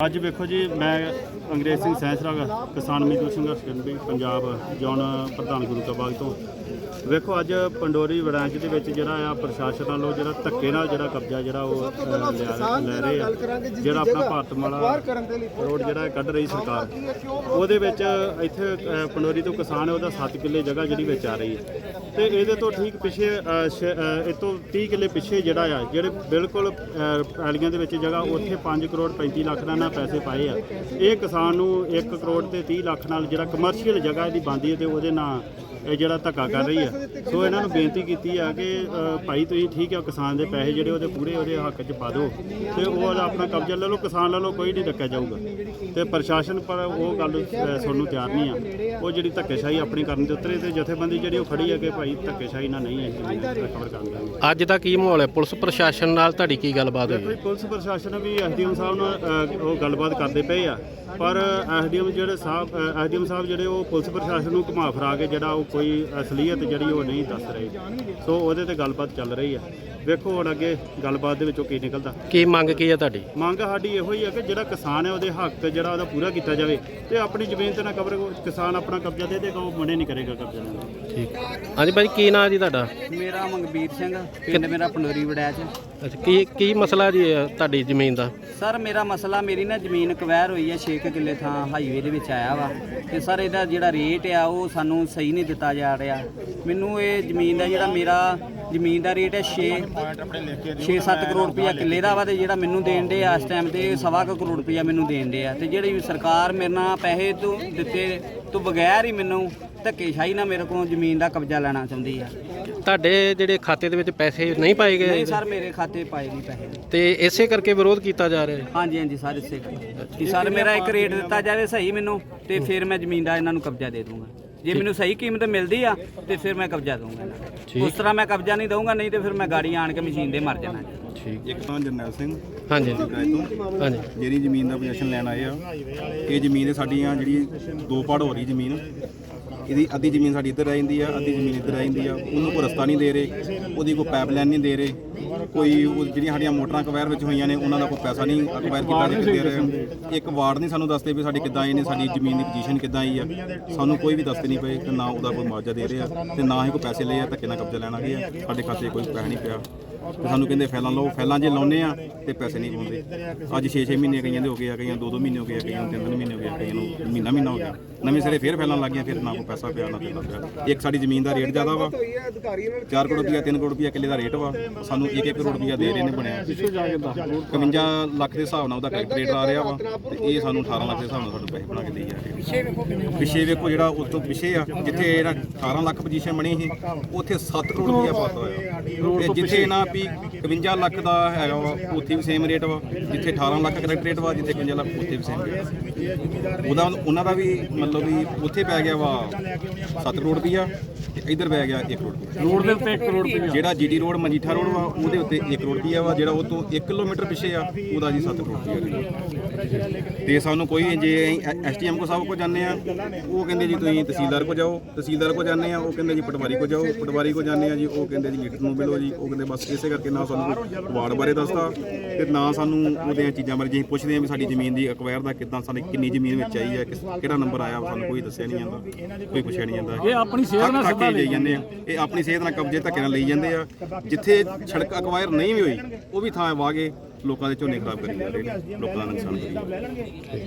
ਅੱਜ ਵੇਖੋ ਜੀ ਮੈਂ ਅੰਗਰੇਜ਼ ਸਿੰਘ ਸੈਂਸਰਾ ਕਿਸਾਨ ਮਜ਼ਦੂਰ ਸੰਘਰਸ਼ ਕਮੇਟੀ ਪੰਜਾਬ ਜੌਨ ਪ੍ਰਧਾਨ ਗੁਰੂ ਕਾ ਬਾਗ ਤੋਂ। ਵੇਖੋ ਅੱਜ ਪੰਡੋਰੀ ਬ੍ਰਾਂਚ ਦੇ ਵਿੱਚ ਜਿਹੜਾ ਆ ਪ੍ਰਸ਼ਾਸਨ ਵੱਲੋਂ ਜਿਹੜਾ ਧੱਕੇ ਨਾਲ ਜਿਹੜਾ ਕਬਜ਼ਾ ਜਿਹੜਾ ਉਹ ਲਿਆ- ਲੈ ਰਹੇ ਆ। ਜਿਹੜਾ ਆਪਣਾ ਭਾਰਤਮਾਲਾ ਰੋਡ ਜਿਹੜਾ ਇਹ ਕੱਢ ਰਹੀ ਸਰਕਾਰ। ਉਹਦੇ ਵਿੱਚ ਇੱਥੇ ਅ, ਪੰਡੋਰੀ ਤੋਂ ਕਿਸਾਨ ਹੈ ਉਹਦਾ 7 ਕਿੱਲੇ ਜਗ੍ਹਾ ਜਿਹੜੀ ਵਿੱਚ ਆ ਰਹੀ ਹੈ। ਤੇ ਇਹਦੇ ਤੋਂ ਠੀਕ ਪਿੱਛੇ ਅ, ਸ਼- ਅ, ਇਹ ਤੋਂ 30 ਕਿੱਲੇ ਪਿੱਛੇ ਜਿਹੜਾ ਆ ਜਿਹੜੇ ਬਿਲਕੁਲ ਅ, ਪੈਲੀਆਂ ਦੇ ਵਿੱਚ ਜਗ੍ਹਾ ਉੱਥੇ 5 ਕਰੋੜ 35 ਲੱਖ ਦਾ ਨਾ ਪੈਸੇ ਪਾਏ ਆ। ਇਹ ਕਿਸਾਨ ਨੂੰ 1 ਕਰੋੜ ਤੇ 30 ਲੱਖ ਨਾਲ ਜਿਹੜਾ ਕਮਰਸ਼ੀਅਲ ਜਗ੍ਹਾ ਇਹਦੀ ਬਣਦੀ ਹੈ ਤੇ ਉਹਦੇ ਨਾਲ ਇਹ ਜਿਹੜਾ ਧੱਕਾ ਕਰ ਰਹੀ ਆ ਸੋ ਇਹਨਾਂ ਨੂੰ ਬੇਨਤੀ ਕੀਤੀ ਆ ਕਿ ਭਾਈ ਤੁਸੀਂ ਠੀਕ ਆ ਕਿਸਾਨ ਦੇ ਪੈਸੇ ਜਿਹੜੇ ਉਹਦੇ ਪੂਰੇ ਉਹਦੇ ਹੱਕ 'ਚ ਪਾ ਦਿਓ। ਤੇ ਉਹ ਆਪਣਾ ਕਬਜ਼ਾ ਲੈ ਲਓ ਕਿਸਾਨ ਲੈ ਲਓ ਕੋਈ ਨਹੀਂ ਡੱਕਿਆ ਜਾਊਗਾ। ਤੇ ਪ੍ਰਸ਼ਾਸਨ ਪਰ ਉਹ ਗੱਲ ਸੁਣਨ ਨੂੰ ਤਿਆਰ ਨਹੀਂ ਆ। ਉਹ ਜਿਹੜੀ ਧੱਕੇਸ਼ਾਹੀ ਆਪਣੀ ਕਰਨ ਦੇ ਉਤਰੇ ਤੇ ਜਥੇਬੰਦੀ ਜਿਹੜੀ ਉਹ ਖੜੀ ਹੈ ਕਿ ਭਾਈ ਧੱਕੇਸ਼ਾਹੀ ਨਾਲ ਨਹੀਂ ਹੈ ਰਿਕਵਰ ਕਰਨ ਦਾ ਅੱਜ ਦਾ ਕੀ ਮਾਹੌਲ ਹੈ? ਪੁਲਿਸ ਪ੍ਰਸ਼ਾਸਨ ਨਾਲ ਤੁਹਾਡੀ ਕੀ ਗੱਲਬਾਤ ਹੋਈ ਜੀ, ਪੁਲਿਸ ਪ੍ਰਸ਼ਾਸਨ ਵੀ ਐਸਡੀਐਮ ਸਾਹਿਬ ਨਾਲ ਉਹ ਗੱਲਬਾਤ ਕਰਦੇ ਪਏ ਆ। ਪਰ ਐਸਡੀਐਮ ਜਿਹੜੇ ਸਾਹਿਬ ਐਸਡੀਐਮ ਸਾਹਿਬ ਜਿਹੜੇ ਉਹ ਪੁਲਿਸ ਪ੍ਰਸ਼ਾਸਨ ਨੂੰ ਘੁਮਾ ਫਿਰਾ ਕੇ ਜਿਹੜਾ ਉਹ ਕੋਈ ਅਸਲੀਅਤ ਜਿਹੜੀ ਉਹ ਨਹੀਂ ਦੱਸ ਰਹੇ। ਸੋ ਉਹਦੇ ਤੇ ਗੱਲਬਾਤ ਚੱਲ ਰਹੀ ਆ ਵੇਖੋ ਹੁਣ ਅੱਗੇ ਗੱਲਬਾਤ ਦੇ ਵਿੱਚੋਂ ਕੀ ਨਿਕਲਦਾ। ਕੀ ਮੰਗ ਕੀ ਹੈ ਤੁਹਾਡੀ? ਮੰਗ ਸਾਡੀ ਇਹੋ ਹੀ ਹੈ ਕਿ ਜਿਹੜਾ ਕਿਸਾਨ ਹੈ ਉਹਦੇ ਹੱਕ ਜਿਹੜਾ ਉਹਦਾ ਪੂਰਾ ਕੀਤਾ ਜਾਵੇ ਤੇ ਆਪਣੀ ਜ਼ਮੀਨ ਤੇ ਨਾ ਕਬਰ ਕਿਸਾਨ ਆਪਣਾ ਕਬਜ਼ਾ ਦੇ ਦੇਗਾ ਉਹ ਮਨੇ ਨਹੀਂ ਕਰੇਗਾ ਕਬਜ਼ਾ। ਲੈਣ ਠੀਕ। ਹਾਂਜੀ ਭਾਈ ਕੀ ਨਾਂ ਜੀ ਤੁਹਾਡਾ? ਮੇਰਾ ਮੰਗਬੀਰ ਸਿੰਘ ਪਿੰਡ ਮੇਰਾ ਪੰਡੋਰੀ ਵੜੈਚ। ਅੱਛਾ, ਕੀ ਕੀ ਮਸਲਾ ਜੀ ਹੈ ਤੁਹਾਡੀ ਜ਼ਮੀਨ ਦਾ? ਸਰ, ਮੇਰਾ ਮਸਲਾ ਮੇਰੀ ਨਾ ਜ਼ਮੀਨ ਕਵੈਰ ਹੋਈ ਹੈ 6 ਕਿੱਲੇ ਥਾਂ ਹਾਈਵੇ ਦੇ ਵਿੱਚ ਆਇਆ ਵਾ। ਤੇ ਸਰ, ਇਹਦਾ ਜਿਹੜਾ ਰੇਟ ਆ, ਉਹ ਸਾਨੂੰ ਸਹੀ ਨਹੀਂ ਦਿੱਤਾ ਜਾ ਰਿਹਾ। ਮੈਨੂੰ ਇਹ ਜ਼ਮੀਨ ਦਾ ਜਿਹੜਾ ਮੇਰਾ ਜ਼ਮੀਨ ਦਾ ਰੇਟ ਹੈ 6 6-7 ਕਰੋੜ ਰੁਪਇਆ ਕਿੱਲੇ ਦਾ ਵਾ ਤੇ ਜਿਹੜਾ ਮੈਨੂੰ ਦੇਣ ਦੇ ਆ, ਇਸ ਟਾਈਮ ਤੇ ਸਵਾ ਕੁ ਕਰੋੜ ਰੁਪਇਆ ਮੈਨੂੰ ਦੇਣ ਦੇ ਆ। ਤੇ ਜਿਹੜੀ ਸਰਕਾਰ ਮੇਰੇ ਨਾਲ ਪੈਸੇ ਤੋਂ ਦਿੱਤੇ ਤੋਂ ਬਗੈਰ ਹੀ ਮੈਨੂੰ ਧੱਕੇਸ਼ਾਹੀ ਨਾਲ ਮੇਰੇ ਕੋਲੋਂ ਜ਼ਮੀਨ ਦਾ ਕਬਜ਼ਾ ਲੈਣਾ ਚਾਹੁੰਦੀ ਆ। ਤੁਹਾਡੇ ਜਿਹੜੇ ਖਾਤੇ ਦੇ ਵਿੱਚ ਪੈਸੇ ਨਹੀਂ ਪਾਏ ਗਏ? ਨਹੀਂ ਸਰ ਮੇਰੇ ਖਾਤੇ ਪਾਏ ਨਹੀਂ ਪੈਸੇ। ਤੇ ਇਸੇ ਕਰਕੇ ਵਿਰੋਧ ਕੀਤਾ ਜਾ ਰਿਹਾ ਹੈ? ਹਾਂਜੀ ਹਾਂਜੀ ਸਰ ਇਸੇ ਕਰਕੇ। ਕਿ ਸਰ ਮੇਰਾ ਇੱਕ ਰੇਟ ਦਿੱਤਾ ਜਾਵੇ ਸਹੀ ਮੈਨੂੰ ਤੇ ਫਿਰ ਮੈਂ ਜ਼ਮੀਨ ਦਾ ਇਹਨਾਂ ਨੂੰ ਕਬਜ਼ਾ ਦੇ ਦੂੰਗਾ ਜੇ ਮੈਨੂੰ ਸਹੀ ਕੀਮਤ ਮਿਲਦੀ ਆ ਤੇ ਫਿਰ ਮੈਂ ਕਬਜ਼ਾ ਦਊਂਗਾ ਇਹਨਾਂ ਨੂੰ। ਠੀਕ। ਉਸ ਤਰ੍ਹਾਂ ਮੈਂ ਕਬਜ਼ਾ ਨਹੀਂ ਦਊਂਗਾ ਨਹੀਂ ਤੇ ਫਿਰ ਮੈਂ ਗਾੜੀ ਆਣ ਕੇ ਮਸ਼ੀਨ ਦੇ ਮਰ ਜਾਣਾ। ਠੀਕ। ਇੱਕ ਤਾਂ ਜਰਨੈਲ ਸਿੰਘ। ਹਾਂਜੀ ਜਿਹੜੀ ਜ਼ਮੀਨ ਦਾ ਪੋਜੀਸ਼ਨ ਲੈਣ ਆਏ ਆ। ਇਹ ਜ਼ਮੀਨ ਸਾਡੀਆਂ ਜਿਹੜੀ ਦੋ ਪੜ ਹੋ ਰਹੀ ਜ਼ਮੀਨ। ਇਹਦੀ ਅੱਧੀ ਜ਼ਮੀਨ ਸਾਡੀ ਇੱਧਰ ਰਹਿ ਜਾਂਦੀ ਆ, ਅੱਧੀ ਜ਼ਮੀਨ ਇੱਧਰ ਰਹਿ ਜਾਂਦੀ ਆ। ਉਹਨੂੰ ਕੋਈ ਰਸਤਾ ਨਹੀਂ ਦੇ ਰਹੇ, ਉਹਦੀ ਕੋਈ ਪਾਈਪਲਾਈਨ ਨਹੀਂ ਦੇ ਰਹੇ, ਕੋਈ ਉਹ ਜਿਹੜੀਆਂ ਸਾਡੀਆਂ ਮੋਟਰਾਂ ਕਵੈਰ ਵਿੱਚ ਹੋਈਆਂ ਨੇ, ਉਹਨਾਂ ਦਾ ਕੋਈ ਪੈਸਾ ਨਹੀਂ ਅਕਵਾਇਰ ਕੀਤਾ ਨਹੀਂ ਦੇ ਰਹੇ। ਇੱਕ ਵਾਰਡ ਨਹੀਂ ਸਾਨੂੰ ਦੱਸਦੇ ਵੀ ਸਾਡੀ ਕਿੱਦਾਂ ਆਏ ਨੇ, ਸਾਡੀ ਜ਼ਮੀਨ ਦੀ ਪੋਜੀਸ਼ਨ ਕਿੱਦਾਂ ਆਈ ਆ। ਸਾਨੂੰ ਕੋਈ ਵੀ ਦੱਸਦੇ ਨਹੀਂ ਪਏ ਤੇ ਨਾ ਉਹਦਾ ਕੋਈ ਮੁਆਵਜ਼ਾ ਦੇ ਰਹੇ ਆ ਤੇ ਨਾ ਹੀ ਕੋਈ ਪੈਸੇ ਲਏ ਆ, ਧੱਕੇ ਨਾਲ ਕਬਜ਼ਾ ਲੈਣਾ ਆ ਸਾਡੇ ਖਾਤੇ ਕੋਈ ਪੈਸਾ ਨਹੀਂ ਪਿਆ। ਤੇ ਸਾਨੂੰ ਕਹਿੰਦੇ ਫੈਲਾਂ ਲਓ ਫੈਲਾਂ ਜੇ ਲਾਉਨੇ ਆ ਤੇ ਪੈਸੇ ਨਹੀਂ ਪਾਉਂਦੇ ਅੱਜ 6-6 ਮਹੀਨੇ ਕਈਆਂ ਦੇ ਹੋ ਗਏ ਆ ਕਈਆਂ 2-2 ਮਹੀਨੇ ਹੋ ਗਏ ਆ ਕਈਆਂ ਨੂੰ 3-3 ਮਹੀਨੇ ਹੋ ਗਏ ਆ ਕਈਆਂ ਨੂੰ ਮਹੀਨਾ ਮਹੀਨਾ ਹੋ ਗਿਆ। ਨਵੇਂ ਸਿਰੇ ਫੇਰ ਫੈਲਾਂ ਲੱਗ ਗਈਆਂ ਫਿਰ ਨਾ ਕੋਈ ਪੈਸਾ ਪਿਆ ਨਾ ਦੇਣਾ ਪਿਆ। ਇੱਕ ਸਾਡੀ ਜ਼ਮੀਨ ਦਾ ਰੇਟ ਜ਼ਿਆਦਾ ਵਾ। 4 ਕਰੋੜ ਰੁਪਈਆ 3 ਕਰੋੜ ਰੁਪਈਆ ਕਿੱਲੇ ਦਾ ਰੇਟ ਵਾ। ਸਾਨੂੰ 1-1 ਕਰੋੜ ਰੁਪਈਆ ਦੇ ਰਹੇ ਨੇ ਬਣਿਆ। 51 ਲੱਖ ਦੇ ਹਿਸਾਬ ਨਾਲ ਉਹਦਾ ਕਰੈਕਟ ਰੇਟ ਆ ਰਿਹਾ ਵਾ ਤੇ ਇਹ ਸਾਨੂੰ 18 ਲੱਖ ਦੇ ਹਿਸਾਬ ਨਾਲ ਸਾਨੂੰ ਪੈਸੇ ਬਣਾ ਕੇ ਦੇਈ ਜਾ ਰਹੇ ਪਿੱਛੇ ਵੇਖੋ ਜਿਹੜਾ ਉਸ ਤੋਂ ਪਿੱਛੇ ਆ ਜਿੱਥੇ ਜਿਹੜਾ 18 ਲੱਖ ਪੋਜੀਸ਼ਨ ਬਣੀ ਸੀ ਉੱਥੇ 7 ਕਰੋੜ ਰੁਪਈਆ ਪਾਤਾ ਹੋਇਆ। ਤੇ ਜਿੱਥੇ ਨਾ ਵੀ 51 ਲੱਖ ਦਾ ਹੈਗਾ ਵਾ ਉੱਥੇ ਵੀ ਸੇਮ ਰੇਟ ਵਾ ਜਿੱਥੇ 18 ਲੱਖ ਕਰੈਕਟ ਰੇਟ ਵਾ ਜਿੱਥੇ 51 ਲੱਖ ਉੱਥੇ ਵੀ ਸੇਮ ਰੇਟ ਉਹਦਾ ਉਹਨਾਂ ਦਾ ਵੀ ਮਤਲਬ ਵੀ ਉੱਥੇ ਪੈ ਗਿਆ ਵਾ 7 ਕਰੋੜ ਰੁਪਈਆ ਤੇ ਇੱਧਰ ਪੈ ਗਿਆ 1 ਕਰੋੜ ਰੁਪਈਆ। ਰੋਡ ਦੇ ਉੱਤੇ 1 ਕਰੋੜ ਰੁਪਏ ਜਿਹੜਾ ਜੀਡੀ ਰੋਡ ਮਜੀਠਾ ਰੋਡ ਵਾ ਉਹਦੇ ਉੱਤੇ 1 ਕਰੋੜ ਰੁਪਈਆ ਵਾ ਜਿਹੜਾ ਉਹ ਤੋਂ 1 ਕਿਲੋਮੀਟਰ ਪਿੱਛੇ ਆ ਉਹਦਾ ਜੀ 7 ਕਰੋੜ ਰੁਪਈਆ ਤੇ ਸਾਨੂੰ ਕੋਈ ਜੇ ਐਸਟੀਐਮ ਕੋ ਸਾਹਿਬ ਕੋ ਜਾਂਦੇ ਆ ਉਹ ਕਹਿੰਦੇ ਜੀ ਤੁਸੀਂ ਤਹਿਸੀਲਦਾਰ ਕੋ ਜਾਓ ਤਹਿਸੀਲਦਾਰ ਕੋ ਜਾਂਦੇ ਆ ਉਹ ਕਹਿੰਦੇ ਜੀ ਪਟਵਾਰੀ ਕੋ ਜਾਓ ਪਟਵਾਰੀ ਕੋ ਜਾਂਦੇ ਆ ਜੀ ਉਹ ਕਹਿੰਦੇ ਜੀ ਲੀਡਰ ਨੂੰ ਮਿਲੋ ਜੀ ਉਹ ਕਹਿੰਦੇ ਬਸ ਇਸੇ ਕਰਕੇ ਨਾ ਸਾਨੂੰ ਵਾਰਡ ਬਾਰੇ ਦੱਸਦਾ ਤੇ ਨਾ ਸਾਨੂੰ ਉਹਦੀਆਂ ਚੀਜ਼ਾਂ ਬਾਰੇ ਜੇ ਪੁੱਛਦੇ ਆ ਵੀ ਸਾਡੀ ਜ਼ਮੀਨ ਦੀ ਅਕਵਾਇਰ ਦਾ ਕਿੱਦਾਂ ਸਾਨੂੰ ਕਿੰਨੀ ਜ਼ਮੀਨ ਵਿੱਚ ਆਈ ਹੈ ਕਿਸ- ਕਿਹੜਾ ਨੰਬਰ ਆਇਆ ਸਾਨੂੰ ਕੋਈ ਦੱਸਿਆ ਨਹੀਂ ਜਾਂਦਾ ਕੋਈ ਪੁੱਛਿਆ ਨਹੀਂ ਜਾਂਦਾ। ਇਹ ਆਪਣੀ ਸਿਹਤ ਨਾਲ ਸੱਦਾ ਲਈ ਜਾਂਦੇ ਆ। ਇਹ ਆਪਣੀ ਸਿਹਤ ਨਾਲ ਕਬਜ਼ੇ ਧੱਕੇ ਨਾਲ ਲਈ ਜਾਂਦੇ ਆ। ਜਿੱਥੇ ਸੜਕ ਅਕਵਾਇਰ ਨਹੀਂ ਵੀ ਹੋਈ ਉਹ ਵੀ ਥਾਂ ਕੇ ਲੋਕਾਂ ਦੇ ਝੋਨੇ ਖਰਾਬ ਕਰੀ ਜਾਂਦੇ ਨੇ ਲੋਕਾਂ ਦਾ ਨੁਕਸਾਨ ਕਰੀ ਜਾਂਦੇ ਨੇ।